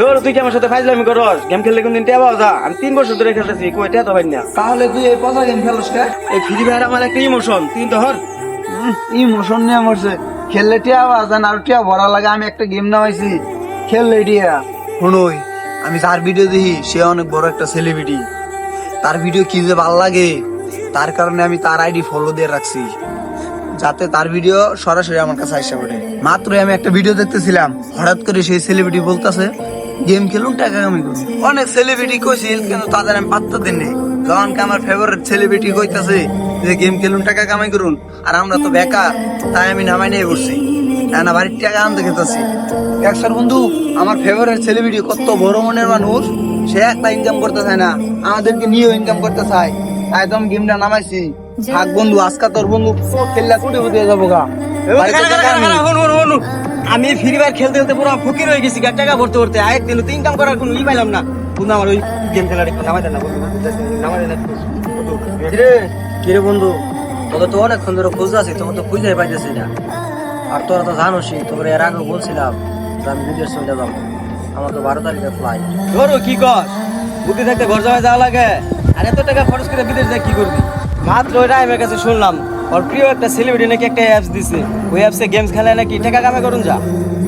তোর তুই কি আমার সাথে ফাইজলামি করস? গেম খেললে কোনদিন টেবা যা? আমি তিন বছর ধরে খেলতেছি কই টেয়া তো পাই না। তাহলে তুই এই পচা গেম খেলোস কে? এই ফ্রি ফায়ার আমার একটা ইমোশন তুই তো হর। ইমোশন নিয়ে মরছে। খেললে টিয়া বাজান আর টিয়া ভরা লাগে আমি একটা গেম নামাইছি। খেললে টিয়া। শুনুই আমি তার ভিডিও দেখি সে অনেক বড় একটা সেলিব্রিটি তার ভিডিও কি যে ভালো লাগে তার কারণে আমি তার আইডি ফলো দিয়ে রাখছি। যাতে তার ভিডিও সরাসরি আমার কাছে আসা পড়ে মাত্রই আমি একটা ভিডিও দেখতেছিলাম হঠাৎ করে সেই সেলিব্রিটি বলতেছে গেম খেলুন টাকা কামি করুন। অনেক সেলিব্রিটি কইছিল কিন্তু তাদের আমি পাত্তা দিন যখন কি আমার ফেভারিট সেলিব্রিটি কইতাছে যে গেম খেলুন টাকা কামাই করুন। আর আমরা তো বেকার তাই আমি নামাই নিয়ে বসছি। না বাড়ির টাকা আনতে খেতেছি একশোর বন্ধু আমার ফেভারিট সেলিব্রিটি কত বড় মনের মানুষ সে একটা ইনকাম করতে চায় না। আমাদেরকে নিয়েও ইনকাম করতে চায়। তাই তো আমি গেমটা নামাইছি। থাক বন্ধু আজকা তোর বন্ধু খেললা কুটে কুটে যাব গা নেই। আমি ফ্রি ফায়ার খেলতে খেলতে পুরো ফকির হয়ে গেছি গা টাকা ভরতে ভরতে। আয়ের দিন তো ইনকাম করার কোনো ই পাইলাম না। বন্ধু আমার ওই গেম খেলার একটু নামাই দেন না বন্ধু। নামাই দেন কিরে? বন্ধু? তোদের তো অনেকক্ষণ ধরে খুঁজে আছি তোকে তো খুঁজে পাইতেছি না। আর তোরা তো জানোসই তোর এর আগে বলছিলাম যে আমি বিদেশ চলে যাব। আমার তো বারো তারিখে ফ্লাইট ধরো কি কর বুদ্ধি থাকতে ঘর জমায় যাওয়া লাগে। আর এত টাকা খরচ করে বিদেশ যায় কি করবি? মাত্র ওইটা আমার কাছে শুনলাম ওর প্রিয় একটা সেলিব্রিটি নাকি একটা অ্যাপস দিছে। ওই অ্যাপসে গেমস খেলায় নাকি টাকা কামে করুন যা।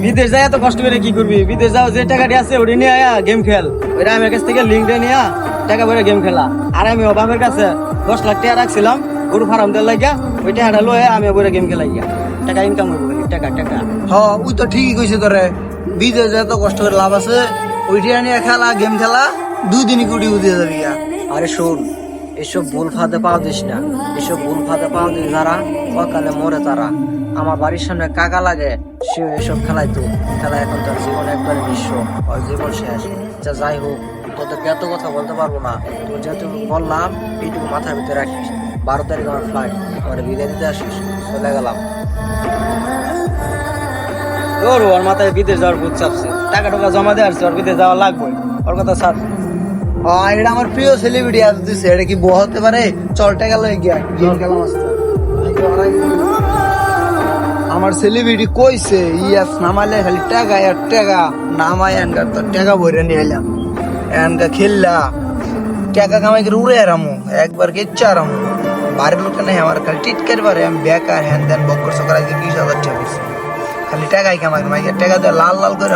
বিদেশ যায় এত কষ্ট করে কি করবি? বিদেশ যাও যে টাকাটি আছে ওটা নিয়ে আয়া গেম খেল। ওইটা আমার কাছ থেকে লিঙ্কটা নিয়ে টাকা ভরে গেম খেলা। আর আমি বাপের কাছে দশ লাখ টাকা রাখছিলাম গরু ফার্ম দেওয়ার লাগিয়া ওই টাকাটা লয়ে আমি বলে গেম খেলাই গিয়া টাকা ইনকাম করব টাকা টাকা। হ ওই তো ঠিকই কইছে তোরে। বিদেশ যে এত কষ্ট করে লাভ আছে ওইটা নিয়ে খেলা গেম খেলা দুই দিনই কুটি উঠিয়ে যাবি আরে শোন এসব ভুল ফাঁদে পাও দিস না। এসব ভুল ফাঁদে পাও দিস যারা, অকালে মরে তারা। আমার বাড়ির সামনে কাকা লাগে সে এসব খেলাইতো খেলা এখন তার জীবন একবারে বিশ্ব ওর জীবন শেষ। যা যাই হোক, তোদেরকে এত কথা বলতে পারব না। তোর যেহেতু বললাম, এইটুকু মাথার ভিতরে রাখিস। বারো তারিখ আমার ফ্লাইট আমার বিদায় দিতে আসিস, চলে গেলাম। তোর ওর মাথায় বিদেশ যাওয়ার ভূত চাপছে। টাকা টাকা জমা দেওয়ার ওর বিদেশ যাওয়া লাগবে। ওর কথা ছাড়। এটা আমার প্রিয় সেলিব্রিটি আজ এটা কি বউ পারে? চলটা গেল গিয়া মস্ত আমার সেলিব্রিটি কইছে, ইয়াস, নামালে খালি টাকা আর টাকা নামাই এনকার তো টাকা বইরে নিয়ে এলাম এনকা খেললা টাকা কামাই করে উড়ে আরামু, একবার কেচ্ছা আরামু। বাড়ির লোক নাই আমার, খালি টিটকার পারে আমি বেকার, হ্যান বকর সকাল আজকে বিশ হাজার টাকা খালি টাকাই কামাই মাই টাকা দিয়ে লাল লাল করে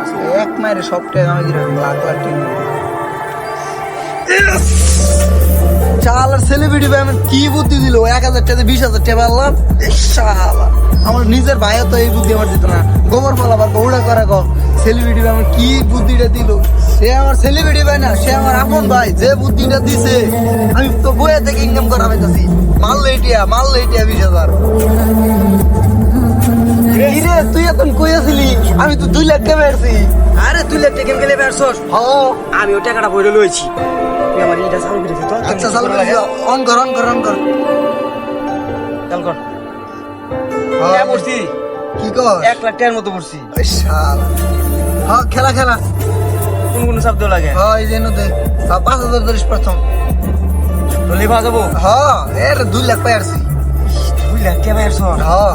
আজকে এক মায়ের সব টাকা কামাই করে লাখ লাখ টাকা। শালার সেলিব্রিটি ভাই আমার কি বুদ্ধি দিল? এক হাজার টাকা বিশ হাজার টাকা পারলাম শালা আমার নিজের ভাইও তো এই বুদ্ধি আমার দিত না। গোবর পালাবার বউড়া করা গো সেলিব্রিটি ভাই আমার কি বুদ্ধিটা দিল? সে আমার সেলিব্রিটি ভাই না সে আমার আপন ভাই যে বুদ্ধিটা দিছে আমি তো বইয়া থেকে ইনকাম করা পাইতেছি। মারলে এটিয়া মারলে এটিয়া বিশ হাজার। তুই এখন কই আছিলি? আমি তো দুই লাখ টাকা পেয়েছি আরে তুই লেপটে গেম খেলে বেরছস হ আমি ওই টাকাটা বইরে লইছি। তুই আমার ইটা চালু করে দে তো আচ্ছা চালু অন কর অন কর অন কর চাল কর হ্যাঁ, পড়ছি কি কর এক লাখ টাকার মতো পড়ছি হ্যাঁ খেলা খেলা। কোন কোন শব্দ লাগে? হ্যাঁ এই জন্য দে। পাঁচ হাজার ধরিস প্রথম তো লিভা যাব হ্যাঁ এর দুই লাখ পাই আসছি দুই লাখ টাকা বেরছস হ্যাঁ।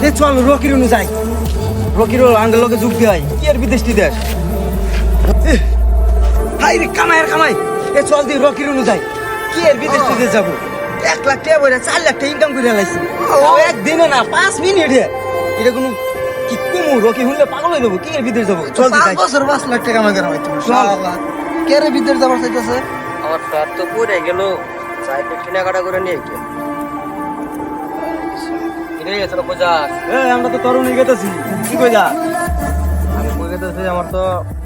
দে চল রকির অনু যাই রকির আঙ্গেল লোকে যুগ দিয়ে কি আর বিদেশটি দেশ হাই রে কামাই আর কামাই। এ চল দি রকির অনু যাই কি আর বিদেশটি দেশ যাব? এক লাখ টাকা বলে চার লাখ টাকা ইনকাম করে লাইছি। একদিনে না পাঁচ মিনিটে এটা কোনো কি কুমু রকি হলে পাগল হয়ে যাব কি আর বিদেশ যাব? চল দি বছর পাঁচ লাখ টাকা আমাকে রামাই তুমি চল। কে রে বিদেশ যাবার চাইতেছে? আমার ফ্ল্যাট তো পড়ে গেল চাইতে কেনাকাটা করে নিয়ে এ আমরা তো তরুণ গেতেছি। কি কই যা আমি কই গেতেছি আমার তো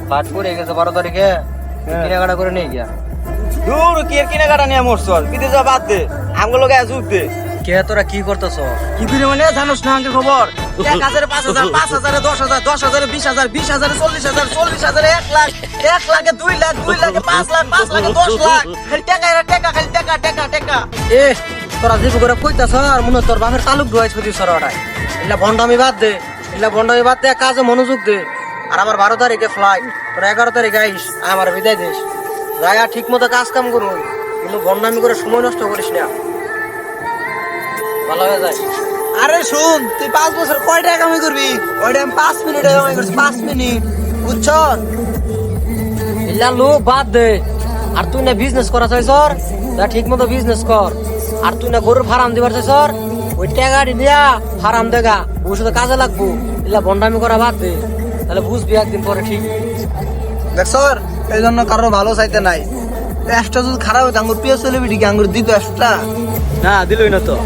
ফ্ল্যাট পড়ে গেছে বারো তারিখে। হ্যাঁ। কেনাকাটা করে নিয়ে গিয়া। দূর কি কেনাকাটা নিয়ে মরছ বিদেশ বাদ দে। আমগুলো গায়ে যুগ দে কে তোরা কি করতেছ? কি করে মানে? জানোস না আঙ্কেল খবর? এক হাজারে পাঁচ হাজার পাঁচ হাজারে দশ হাজার দশ হাজারে বিশ হাজার বিশ হাজারে চল্লিশ হাজার চল্লিশ হাজারে এক লাখ এক লাখে দুই লাখ দুই লাখে পাঁচ লাখ পাঁচ লাখে দশ লাখ। খালি টাকা টাকা খালি টাকা টাকা টাকা। এ তোরা যে করে কইতাছ আর মনে তোর বাপের তালুক ডুয়াই ছুটি সরাটাই এলা ভন্ডামি বাদ দে এলা ভন্ডামি বাদ দে কাজে মনোযোগ দে। আর আমার বারো তারিখে ফ্লাইট তোর এগারো তারিখে আইস আমার বিদায় দিস। রায়া ঠিক মতো কাজ কাম করুন কিন্তু ভন্ডামি করে সময় নষ্ট করিস না। ভালো হয়ে যায়। আরে শুন তুই পাঁচ বছর কয় টাকা কামাই করবি? ওই টাইম পাঁচ মিনিট কামাই করছিস পাঁচ মিনিট। বুঝছ? এলা লোক বাদ দে। আর তুই না বিজনেস করা চাইছর তা ঠিক মতো বিজনেস কর। আর তুই না গরুর ফার্ম দিবার চাইছর ওই টাকাটি দিয়া ফার্ম দেখা ভবিষ্যতে কাজে লাগবো। এলা ভন্ডামি করা বাদ দে। তাহলে বুঝবি একদিন পরে ঠিক। দেখ স্যার এই জন্য কারও ভালো চাইতে নাই। অ্যাপটা যদি খারাপ হতো আঙ্গুর প্রিয় সেলিব্রিটি কি আঙ্গুর দিত অ্যাপটা না দিলই না তো।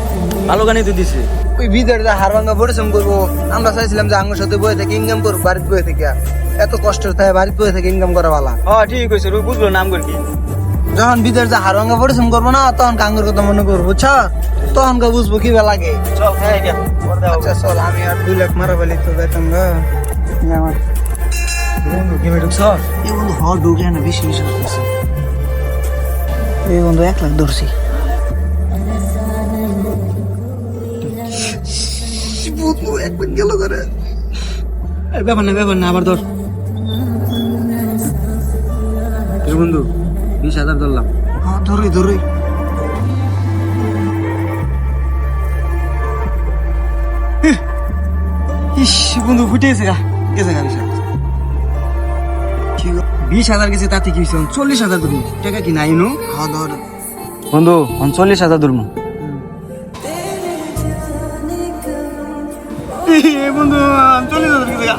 ভালো গানই তো দিছে। ওই ভিতরে যে হারভাঙ্গা পরিশ্রম করব আমরা চাইছিলাম যে আঙ্গুর সাথে বয়ে থেকে ইনকাম করব বাড়িতে বয়ে থেকে। এত কষ্ট থাকে বাড়িতে বয়ে থেকে ইনকাম করা ভালো হ ঠিক কইছে রুই বুঝলো নাম কর কি? যখন বিদের যে হারভাঙ্গা পরিশ্রম করব না তখন কাঙ্গুর কথা মনে করব বুঝছ? তখন কে বুঝব কি লাগে। চল হ্যাঁ। আচ্ছা চল আমি আর দুই লাখ মারা ফেলি তো বেতন আমার বন্ধু এক লাখ ধরছি। একবার গেল করে ব্যাপার না ব্যাপার না আবার ধর। বন্ধু বিশ হাজার ধরলাম। হ্যাঁ ধরি ধরি ইস বন্ধু ফুটে গেছে গা। বিশ বিশ হাজার গেছে তাতে কি হয়েছে? চল্লিশ হাজার ধরবো টাকা কি নাই নো? হ্যাঁ ধর। বন্ধু চল্লিশ হাজার ধরবো বন্ধু চল্লিশ হাজার গেছে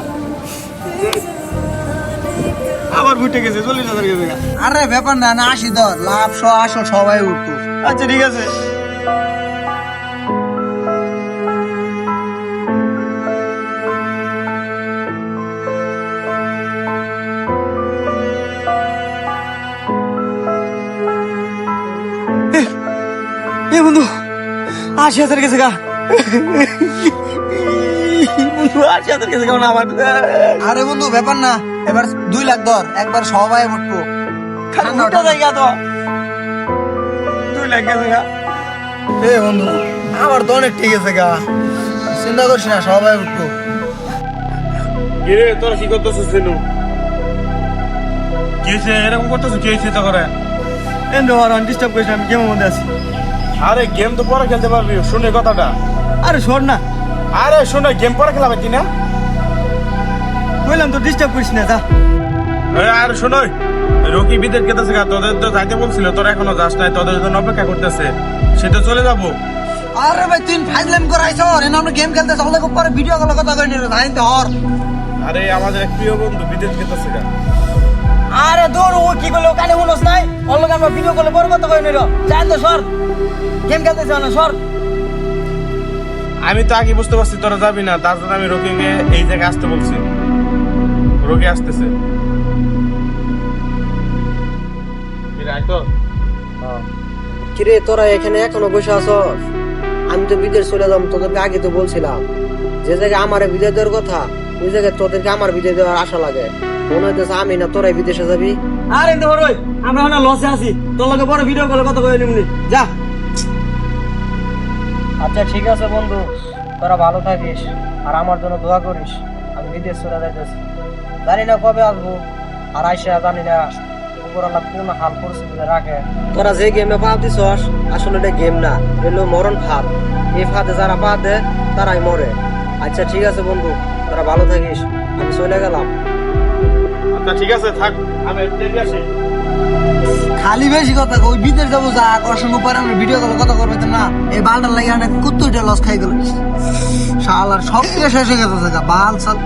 আবার ফুটে গেছে চল্লিশ হাজার গেছে আরে ব্যাপার না না আসি ধর লাভ স আসো সবাই উঠবো আচ্ছা ঠিক আছে। এ বন্ধু আশি হাজার গেছে গা। বন্ধু আশি হাজার গেছে গা না আমার? আরে বন্ধু ব্যাপার না। এবার দুই লাখ ধর একবার সবাই উঠবো খালি উল্টা জায়গা তো দুই লাখ গেছে গা। এ বন্ধু আমার তো অনেক ঠিক আছে গা। চিন্তা করিস না সবাই উঠবো কিরে তোরা কি করতেছিস সেনু? কি হয়েছে এরকম করতেছিস কি হয়েছে তো করে? এন্ড আর ডিস্টার্ব করিস না, আমি গেমের মধ্যে আছি। আরে গেম তো পরে খেলতে পারবি শুনে কথাটা। আরে শোন না। আরে শুনে গেম পরে খেলাবে কি না কইলাম তো ডিস্টার্ব করিস না যা। এ, আরে শোনোই রকি বিদেশ গেতেছে গা তোদের তো যাইতে বলছিল তোরা এখনও যাস নাই তোদের জন্য অপেক্ষা করতেছে। সে তো চলে যাব। আরে ভাই তুই ফাইজলাম করাইছ এনে আমরা গেম খেলতে চলে পরে ভিডিও কল কথা কই নিল জানি তো হর। আরে আমাদের এক প্রিয় বন্ধু বিদেশ গেতেছে গা। আরে দূর ও কি করল কানে শুনোস নাই? ওর লগে আমরা ভিডিও কলে বড় কথা কই নিল যাই তো সর। গেম খেলতেছ না সর। আমি তো আগে বুঝতে পারছি তোরা যাবি না তার জন্য আমি রকিকে এই জায়গায় আসতে বলছি। রকি আসতেছে। কিরে, তো কিরে তোরা এখানে এখনও বসে আছস? আমি তো বিদেশ চলে যাব তোদেরকে আগে তো বলছিলাম। যে জায়গায় আমার বিদায় দেওয়ার কথা ওই জায়গায় তোদেরকে আমার বিদায় দেওয়ার আশা লাগে। মনে হইতেছে আমি না তোরাই বিদেশে যাবি? আরে আমরা না লসে আছি। তোর লগে বড় ভিডিও কলে কথা কই নিমনি। যা। আচ্ছা ঠিক আছে বন্ধু। তোরা ভালো থাকিস আর আমার জন্য দোয়া করিস। আমি বিদেশ চলে যাইতেছি। জানি না কবে আসব। আর আইসা জানি না উপরাল্লাহ কোন হাল পরিস্থিতিতে রাখে। তোরা যে গেমে পা দিছস আসলে এটা গেম না এলো মরণ ফাঁদ। এই ফাঁদে যারা পা দেয় তারাই মরে। আচ্ছা ঠিক আছে বন্ধু তোরা ভালো থাকিস। আমি চলে গেলাম। আচ্ছা ঠিক আছে থাক আমি আসি খালি বেশি কথা কই বিদেশ যাব যা সঙ্গে পরে আমরা ভিডিও কল কথা করবে তো না। এই বালটার লাগে অনেক কুত্তুটা লস খাই গেল। শাল আর সব থেকে শেষ হয়ে গেছে বাল শাল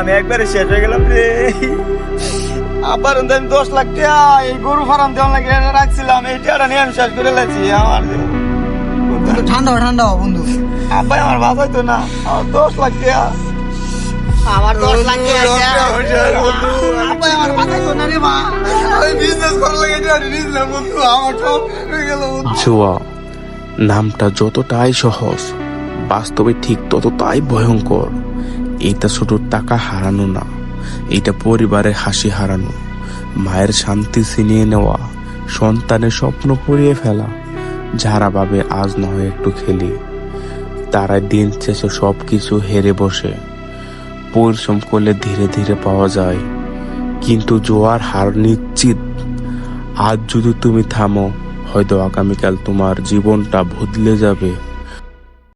আমি একবারে শেষ হয়ে গেলাম রে। আবার আমি দশ লাখ টাকা এই গরু ফার্ম দেওয়ার লাগে রাখছিলাম এই টাকাটা নিয়ে আমি শেষ করে লাগছি আমার ঠান্ডা ঠান্ডা বন্ধু। আব্বাই আমার বাসাই তো না আমার দশ লাখ টাকা। আমার দশ লাখ টাকা আমার মাথায় তো না রে মা। আমি business করার লাগে এটা নিয়েছিলাম, বন্ধু, আমার সব গেল, বন্ধু। জোয়া নামটা যতটাই সহজ বাস্তবে ঠিক ততটাই ভয়ঙ্কর। এটা শুধু টাকা হারানো না এটা পরিবারের হাসি হারানো। মায়ের শান্তি ছিনিয়ে নেওয়া, সন্তানের স্বপ্ন পুড়িয়ে ফেলা, যারা ভাবে আজ নয় একটু খেলি। তারা দিন শেষে সব কিছু হেরে বসে। পরিশ্রম করলে ধীরে ধীরে পাওয়া যায়। কিন্তু জোয়ার হার নিশ্চিত। আজ যদি তুমি থামো, হয়তো আগামীকাল তোমার জীবনটা বদলে যাবে।